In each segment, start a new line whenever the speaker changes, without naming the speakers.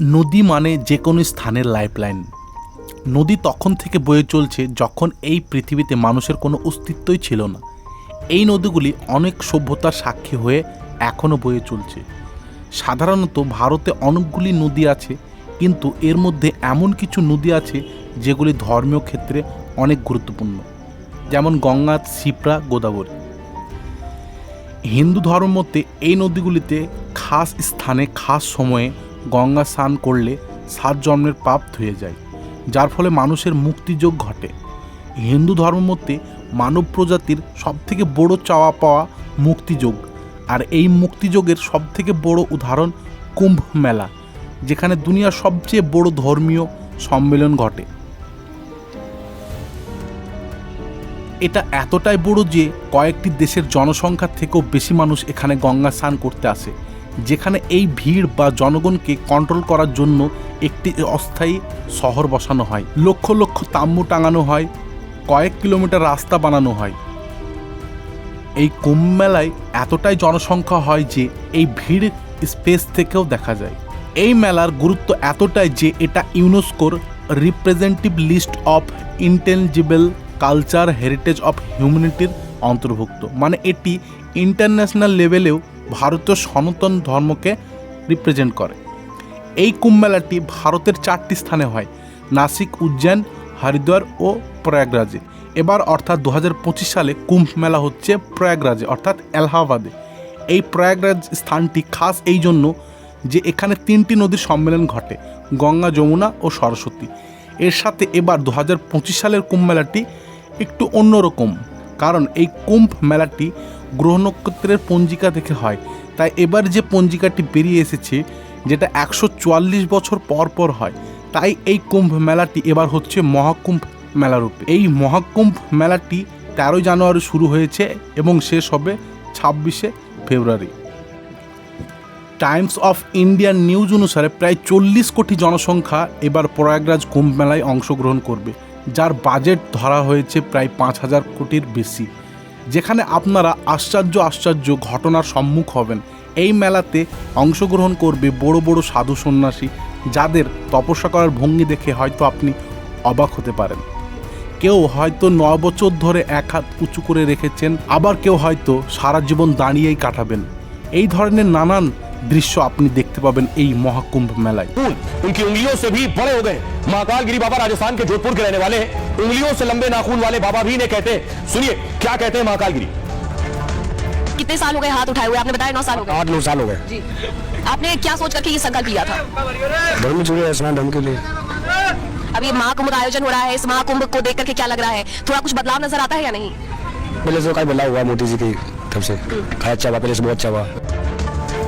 নদী মানে যে কোনো স্থানের লাইফলাইন নদী তখন থেকে বয়ে চলছে যখন এই পৃথিবীতে মানুষের কোনো অস্তিত্বই ছিল না। এই নদীগুলি অনেক সভ্যতার সাক্ষী হয়ে এখনও বয়ে চলছে। সাধারণত ভারতে অনেকগুলি নদী আছে, কিন্তু এর মধ্যে এমন কিছু নদী আছে যেগুলি ধর্মীয় ক্ষেত্রে অনেক গুরুত্বপূর্ণ, যেমন গঙ্গা, শিপ্রা, গোদাবরী। হিন্দু ধর্মের মধ্যে এই নদীগুলিতে খাস স্থানে, খাস সময়ে গঙ্গা স্নান করলে সাত জন্মের পাপ ধুয়ে যায়, যার ফলে মানুষের মুক্তিযোগ ঘটে। হিন্দু ধর্ম মধ্যে মানব প্রজাতির সবথেকে বড় চাওয়া পাওয়া মুক্তিযোগ, আর এই মুক্তিযোগের সবথেকে বড় উদাহরণ কুম্ভ মেলা, যেখানে দুনিয়ার সবচেয়ে বড় ধর্মীয় সম্মেলন ঘটে। এটা এতটাই বড় যে কয়েকটি দেশের জনসংখ্যার থেকেও বেশি মানুষ এখানে গঙ্গা স্নান করতে আসে। যেখানে এই ভিড় বা জনগণকে কন্ট্রোল করার জন্য একটি অস্থায়ী শহর বসানো হয়। লক্ষ লক্ষ তাম্বু টাঙানো হয়, কয়েক কিলোমিটার রাস্তা বানানো হয়। এই কুম্ভ মেলায় এতটাই জনসংখ্যা হয় যে এই ভিড় স্পেস থেকেও দেখা যায়। এই মেলার গুরুত্ব এতটাই যে এটা ইউনেস্কোর representative list of intelligible culture heritage of হিউম্যানিটির অন্তর্ভুক্ত। মানে এটি ইন্টারন্যাশনাল লেভেলেও ভারতীয় সনাতন ধর্মকে রিপ্রেজেন্ট করে। এই কুম্ভমেলাটি ভারতের চারটি স্থানে হয়, নাসিক উজ্জৈন হরিদ্বার ও প্রয়াগরাজে। এবার অর্থাৎ দু হাজার পঁচিশ সালে কুম্ভ মেলা হচ্ছে প্রয়াগরাজে, অর্থাৎ এলাহাবাদে। এই প্রয়াগরাজ স্থানটি খাস এই জন্য যে এখানে তিনটি নদীর সম্মেলন ঘটে, গঙ্গা, যমুনা ও সরস্বতী। এর সাথে এবার দু হাজার পঁচিশ সালের কুম্ভ মেলাটি একটু অন্যরকম, কারণ এই কুম্ভ মেলাটি গ্রহ নক্ষত্রের পঞ্জিকা থেকে হয়। তাই এবার যে পঞ্জিকাটি বেরিয়ে এসেছে, যেটা একশো চুয়াল্লিশ বছর পর পর হয়, তাই এই কুম্ভ মেলাটি এবার হচ্ছে মহাকুম্ভ মেলারূপে এই মহাকুম্ভ মেলাটি তেরোই জানুয়ারি শুরু হয়েছে এবং শেষ হবে ছাব্বিশে ফেব্রুয়ারি। টাইমস অফ ইন্ডিয়ান নিউজ অনুসারে প্রায় চল্লিশ কোটি জনসংখ্যা এবার প্রয়াগরাজ কুম্ভ মেলায় অংশগ্রহণ করবে, যার বাজেট ধরা হয়েছে প্রায় পাঁচ হাজার কোটির বেশি। যেখানে আপনারা আশ্চর্য আশ্চর্য ঘটনার সম্মুখ হবেন। এই মেলাতে অংশগ্রহণ করবে বড় বড় সাধু সন্ন্যাসী, যাদের তপস্যা করার ভঙ্গি দেখে হয়তো আপনি অবাক হতে পারেন। কেউ হয়তো ন বছর ধরে এক হাত উঁচু করে রেখেছেন, আবার কেউ হয়তো সারা জীবন দাঁড়িয়েই কাটাবেন। এই ধরনের নানান দৃশ্য আপনি দেখতে পাবেন এই মহাকুম্ভ মেলায়
फूल उनकी उंगलियों से भी बड़े हो गए महाकाल गिरी बाबा राजस्थान के जोधपुर के रहने वाले हैं। उंगलियों से लंबे नाखून वाले बाबा भी इन्हें कहते हैं सुनिए क्या कहते हैं महाकाल गिरी
कितने साल हो गए हाथ उठाए हुए आपने बताया नौ साल हो गए
आठ नौ साल हो गए
जी आपने क्या सोच करके ये संकल्प लिया था
धर्म जुड़े स्नान धर्म के लिए
अब ये महाकुंभ का आयोजन हो रहा है इस महाकुंभ को देख करके क्या लग रहा है थोड़ा कुछ बदलाव नजर आता है या नहीं
पहले से कई बदलाव हुआ मोदी जी की तरफ से खाया अच्छा हुआ पहले से बहुत अच्छा हुआ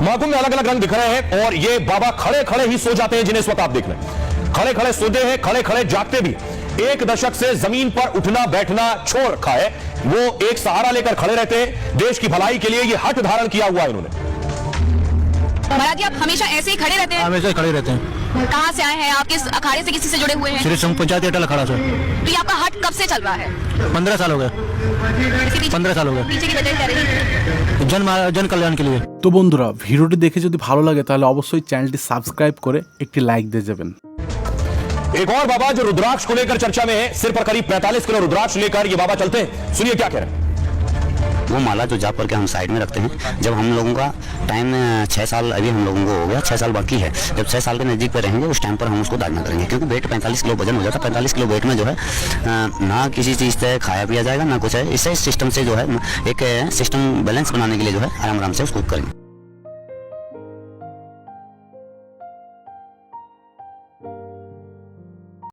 महाकुंभ में अलग अलग रंग दिख रहे हैं और ये बाबा खड़े खड़े ही सो जाते हैं जिन्हें इस वक्त आप देख रहे हैं। खड़े खड़े सोते हैं खड़े खड़े जागते भी। एक दशक से ज़मीन पर उठना, बैठना छोड़ रखा है। वो एक सहारा लेकर खड़े रहते हैं। देश की भलाई के लिए ये हट धारण किया हुआ है इन्होंने।
महाराज जी आप हमेशा ऐसे ही खड़े रहते हैं
हमेशा खड़े रहते हैं
कहाँ से आए हैं आप किस अखाड़े से किसी से जुड़े हुए हैं
श्री संघ पंचायत अटल खड़ा सर
तो ये आपका हट कब से चल रहा है
पंद्रह साल हो गए
इसके पीछे-
पंद्रह साल हो गए
पीछे की वजह क्या रही
जन जन कल्याण के लिए
তো বন্ধুরা ভিডিওটি দেখে যদি ভালো লাগে তাহলে অবশ্যই চ্যানেলটি সাবস্ক্রাইব করে একটি লাইক দিয়ে যাবেন
एक और बाबा जो रुद्राक्ष को लेकर चर्चा में है सिर पर करीब 45 किलो रुद्राक्ष लेकर ये बाबा चलते हैं सुनिए क्या कह रहे हैं
वो माला जो जाप करके हम साइड में रखते हैं, जब हम लोगों का टाइम छः साल अभी हम लोगों को हो गया छः साल बाकी है, जब छः साल के नज़दीक पर रहेंगे, उस टाइम पर हम उसको दागना करेंगे, क्योंकि वेट पैंतालीस किलो वज़न हो जाता है, पैंतालीस किलो वेट में जो है ना किसी चीज़ से खाया पिया जाएगा, ना कुछ है इससे सिस्टम से जो है, एक सिस्टम बैलेंस बनाने के लिए जो है आराम आराम से उसको करेंगे।